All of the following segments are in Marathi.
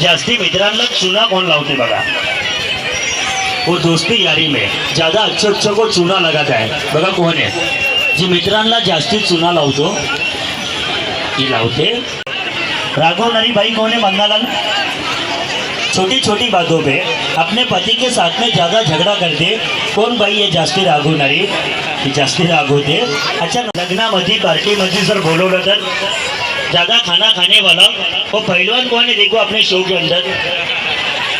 जास्ती मित्रांना, चुना कोण लावते बघा. वो दोस्ती यारी में. ज़्यादा अच्छे अच्छे को चुना लगाता है. बघा कोण आहे जी, मित्रांना जास्ती चुना लावतो. ही लावते. राघवणारी बाई कौन है बंगाला छोटी छोटी बातों पे. अपने पति के साथ में ज़्यादा झगड़ा करते. कोण बाई आहे जास्ती रागवणारी ही जास्ती रागवते अच्छा लग्नामध्ये, पार्टीमध्ये जर बोलवलं तर? ज़्यादा खाना खाने वाला वो पहलवान कौन है? देखो अपने शो के अंदर।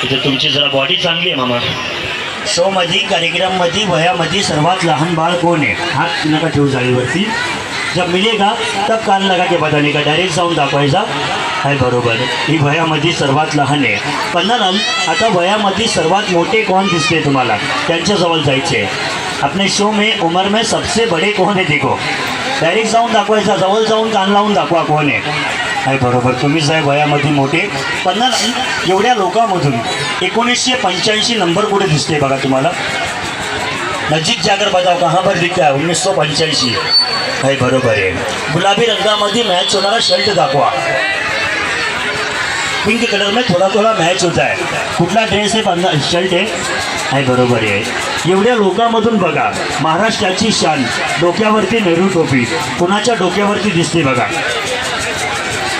इथे तुमची जरा बॉडी चांगली आहे मामा. शोमध्ये कार्यक्रममध्ये वयामध्ये सर्वात लहान बाळ कोण आहे? हात नका ठेवू जाळीवरती. जब मिलेगा तब कान लगा के बताने का डायरेक्ट जाऊन दाखवायचा. आहे बरोबर. ही वयामध्ये सर्वात लहान आहे. पन्नालाल आता वयामध्ये सर्वात मोठे कोण दिसते तुम्हाला? त्यांच्याजवळ जायचे अपने शो में उमर में सबसे बड़े कोण आहे देखो. डायरेक्ट जाऊन दाखवायचा जवळ जाऊन कान लावून दाखवा कोण आहे. नाही बरोबर. तुम्ही साहेब वयामध्ये मोठे. पन्नास एवढ्या लोकांमधून एकोणीसशे पंच्याऐंशी नंबर कुठे दिसते बघा तुम्हाला? नजीक जागर बजाव कहाँ पर दिखता है उन्नीस सौ पंच्याऐंशी. आहे बरोबर आहे. गुलाबी रंगामध्ये मॅच होणारा शर्ट दाखवा. पिंक कलर में थोडा थोडा मॅच होता आहे कुठला ड्रेस आहे पन्ना शर्ट आहे? आहे बरोबर आहे. एवढ्या लोकांमधून बघा महाराष्ट्राची शान डोक्यावरती नेहरू टोपी. कुणाच्या डोक्यावरती दिसते बघा?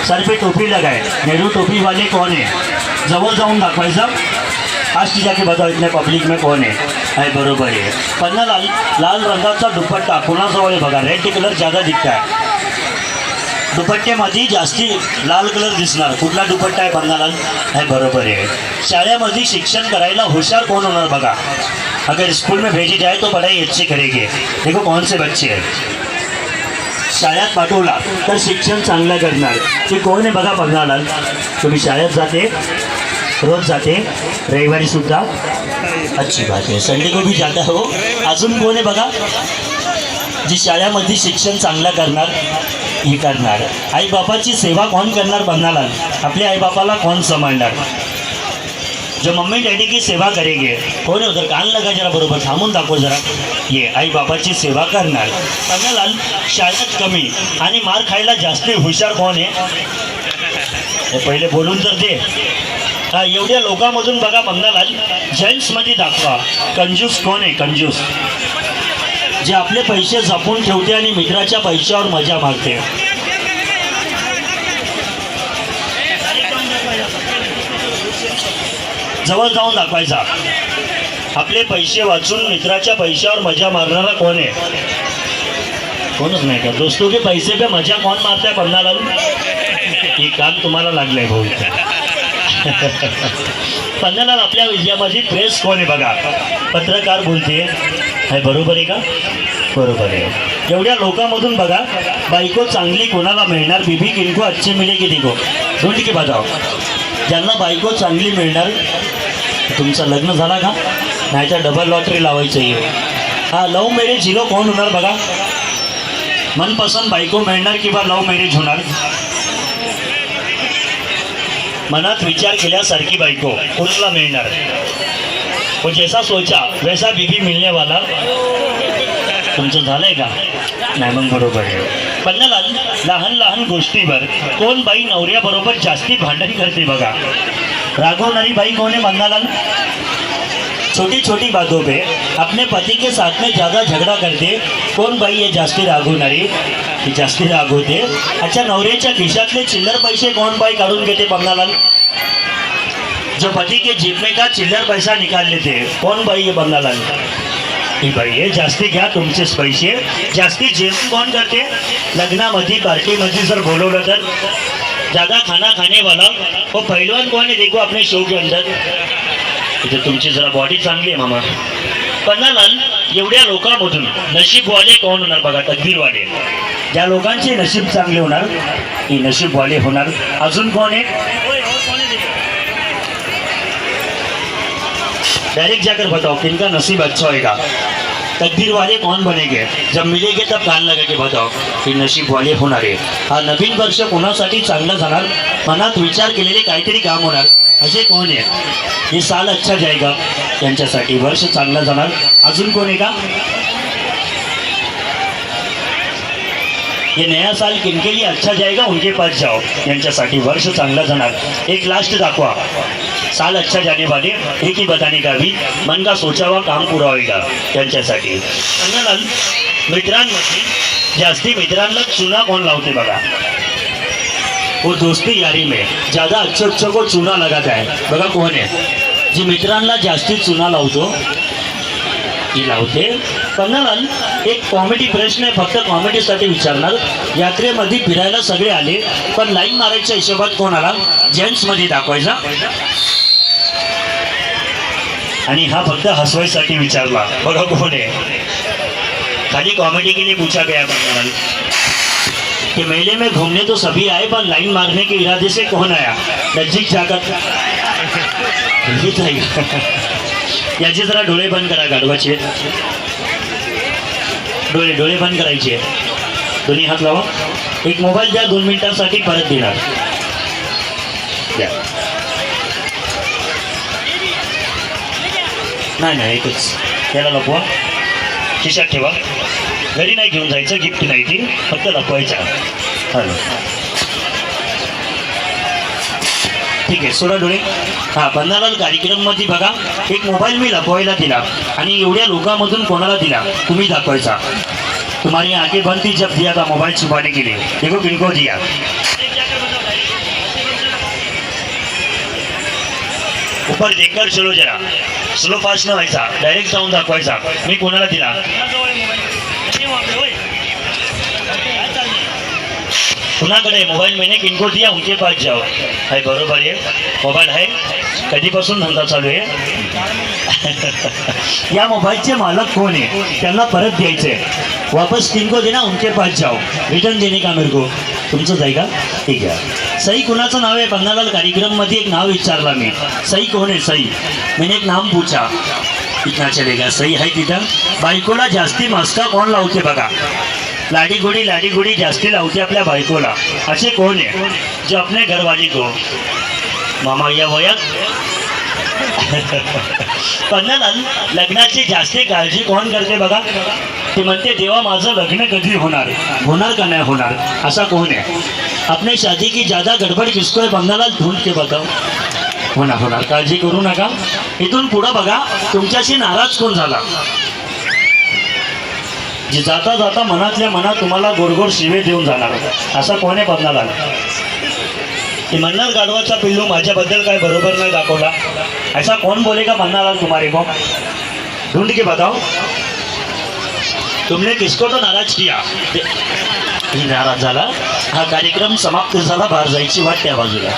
सर पे टोपी लगाय नेहरू टोपीवाले कोण आहे? जवळ जाऊन दाखवायचं. आज ती जाके बताओ इथल्या पब्लिक में कोण आहे? आहे बरोबर आहे. पन्ना लाल लाल रंगाचा दुपट्टा कोणाजवळ आहे बघा? रेड कलर ज्यादा दिखता आहे दुपट्ट्यामध्ये जास्ती लाल कलर दिसणार. कुठला दुपट्टा आहे पन्नालाल हे बरोबर आहे. शाळेमध्ये शिक्षण करायला हुशार कोण होणार बघा. अगर स्कूल में भेजी जाए तो पढ़ाई अच्छी करेंगे. देखो कौन से बच्चे हैं. शाळेत पाठवला तर शिक्षण चांगलं करणार. ते कोण आहे बघा बघालाल तुम्ही शाळेत जाते रोज जाते रविवारी सुद्धा. अच्छी बात आहे. संडे को भी जाता हो. अजून कोण आहे बघा? जी शाळेमध्ये शिक्षण चांगलं करणार. हे करणार. आईबापाची सेवा कोण करणार बघणार आपल्या आईबापाला कोण सांभाळणार जो मम्मी डॅडी की सेवा करेगे कोण आहे उधर? कान लगा जरा बरोबर थांबून दाखव जरा. ये आई बापाची सेवा करणार. पन्नालाल शाळेत कमी आणि मार खायला जास्त हुशार कोण आहे? पहिले बोलून तर दे. एवढ्या लोकांमधून बघा बंगालाल जेंट्समध्ये दाखवा. कंजूस कोण आहे? कंजूस. जे आपले पैसे जपून ठेवते आणि मित्राच्या पैशावर मजा मारते. जवळ जाऊन दाखवायचा. आपले पैसे वाचून मित्राच्या पैशावर मजा मारणारा कोण आहे? कोणच नाही का? दोस्तों के पैसे पे मजा कोण मारताय है पन्नालाल काम तुम्हाला लागलंय भाऊ पन्नालाल आपल्या विजयामध्ये प्रेस कोण आहे बघा? पत्रकार बोलते. आहे बरोबर आहे का? बरोबर आहे. एवढ्या लोकांमधून बघा बायको चांगली कोणाला मिळणार? बीबी किनको अच्छी मिळेगी दिगो दोन की बजाव ज्यांना बायको चांगली मिळणार तुमचं लग्न झाला का? नाही तर डबल लॉटरी लावायचं आहे. हा लव्ह मॅरेज हिरो कोण होणार बघा? मनपसंत बायको मिळणार किंवा लव्ह मॅरेज होणार? मनात विचार केल्यासारखी बायको कोणाला मिळणार? व जैसा सोचा वैसा बीबी मिळणे वाला तुमचं झालंय का? नाही मग बरोबर आहे. पन्नालाल लहान लहान गोष्टीवर कोण बाई नवऱ्याबरोबर जास्ती भांडण करते बघा. रागवणारी बाई कोण आहे बंगालाल छोटी छोटी बातों पे अपने पति के साथ में ज़्यादा झगड़ा करते कोण बाई आहे जास्ती रागवणारी जास्ती रागवते अच्छा नवऱ्याच्या खिशातले चिल्लर पैसे कोण बाई काढून घेते बंगालाल जो पति के जेब में का चिल्लर पैसा निकाल लेते कोण बाई आहे बंगालाल बाई आहे जास्ती घ्या तुमचेच पैसे। जास्ती जेवण कोण करते? लग्नामध्ये, पार्टीमध्ये जर बोलवलं तर? ज़्यादा खाना खाने वाला, वो पहलवान कौन है? देखो, अपने शो के अंदर। म्हणजे तुमची जरा बॉडी चांगली आहे मामा. पन्नालाल एवढ्या लोकांमधून नशीबवाले कोण होणार बघा तकदीरवाले. ज्या लोकांचे नशीब चांगले होणार ही नशीबवाले होणार. अजून कोण आहे? डायरेक्ट जाकर बताओ किनका नसीब अच्छा होएगा? तकदीर वाले कौन बनेगे? जब मिलेगे तब कान लगा के बताओ की नशीब वाले होणार हा नवीन वर्ष कोणासाठी चांगला जाणार? मनात विचार केलेले काहीतरी काम होणार. असे कोण आहे. हे साल अच्छा जाएगा त्यांच्यासाठी वर्ष चांगला जाणार. अजून कोण आहे का? ये नया साल किनके लिए अच्छा जाएगा उनके पास जाओ यांच्यासाठी वर्ष चांगलं जाणार. एक लास्ट दाखवा. साल अच्छा जाने वाले एक ही बताने का भी मन का सोचावा काम पुरा होईगा त्यांच्यासाठी मित्रांमध्ये. जास्ती मित्रांना चुना कोण लावते बघा? वो दोस्ती यारी में ज्यादा अच्छे अच्छे को चुना लगा है बघा कोण आहे? जी मित्रांना जास्ती चुना लावतो ती लावते. पन्नालाल एक कॉमेडी प्रश्न आहे फक्त कॉमेडीसाठी विचारणार. यात्रेमध्ये फिरायला सगळे आले पण लाईन मारायच्या हिशोबात कोण आला? जेंट्समध्ये दाखवायचा. आणि हा फक्त हसवायसाठी विचारला. बघा कोण आहे? खाली कॉमेडी केली पूछा गया पन्नालाल कि मेले में घूमने तो सभी आए, पर लाइन मारने के इरादे से कौन आया? नजीक जाकर। हेच आहे याचे जरा डोळे बंद करा गाढवाचे डोळे डोळे बंद करायचे दोन्ही हात लावा एक मोबाईल द्या दोन। मिनिटांसाठी परत देणार द्या नाही नाही एकच त्याला खिशात ठेवा. घरी नाही घेऊन जायचं गिफ्ट नाही ती. फक्त लपवायचा हॅलो. ठीक आहे सोडा डोळे. हा पन्नालाल कार्यक्रममध्ये बघा एक मोबाईल मी लपवायला दिला आणि एवढ्या लोकांमधून कोणाला दिला तुम्ही दाखवायचा. तुम्हारी आगे बनती जब दिया था मोबाईल छुपाने के लिए. देखो किनको दिया. ऊपर देकर चलो जरा. स्लो फास्ट न व्हायचा. डायरेक्ट जाऊन दाखवायचा. मी कोणाला दिला? कुणाकडे? मोबाईल मैंने किनको दिया? उनके पास जाओ. आहे बरोबर आहे मोबाईल आहे कधीपासून धंदा चालू आहे? या मोबाईलचे मालक कोण आहे? त्यांना परत द्यायचे वापस किनको देना उनके पास जाओ. रिटर्न देणे का मेरे को तुमचंच आहे का? ठीक आहे. सई कुणाचं नाव आहे? बंगालाल कार्यक्रममध्ये एक नाव विचारला मी. सई कोण आहे? सई. मी एक नाम पूछा. इतना चलेगा. सई आहे तिथं बायकोला जास्ती मास्का कोण लावते बघा? लाडी गोडी लाडी गोडी जास्ती लावते आपल्या बायकोला. असे कोण आहे? जो आपले घरवाली को मामा या वयात? पन्नालाल लग्नाची जास्ती काळजी कोण करते बघा? ते म्हणते देवा माझं लग्न कधी होणार होणार का नाही होणार? असा कोण आहे? आपने शादी की ज्यादा गडबड किसको आहे बंगालाल ढूंढ के बताओ. होणार होणार. काळजी करू नका. इथून पुढं बघा तुमच्याशी नाराज कोण झाला? जी जाता जाता मनातल्या मनात तुम्हाला गोडगोड शिवे देऊन जाणार असा कोण आहे आला की मन्नार गाडवाचा पिल्लू माझ्याबद्दल काय बरोबर नाही दाखवला. ऐसा कोण बोलेगा मन्नालाल तुम्हारे को? ढूंढ के बताओ. तुमने किसको तो नाराज किया? नाराज झाला? हा कार्यक्रम समाप्त झाला बाहेर जायची वाट त्या बाजूला.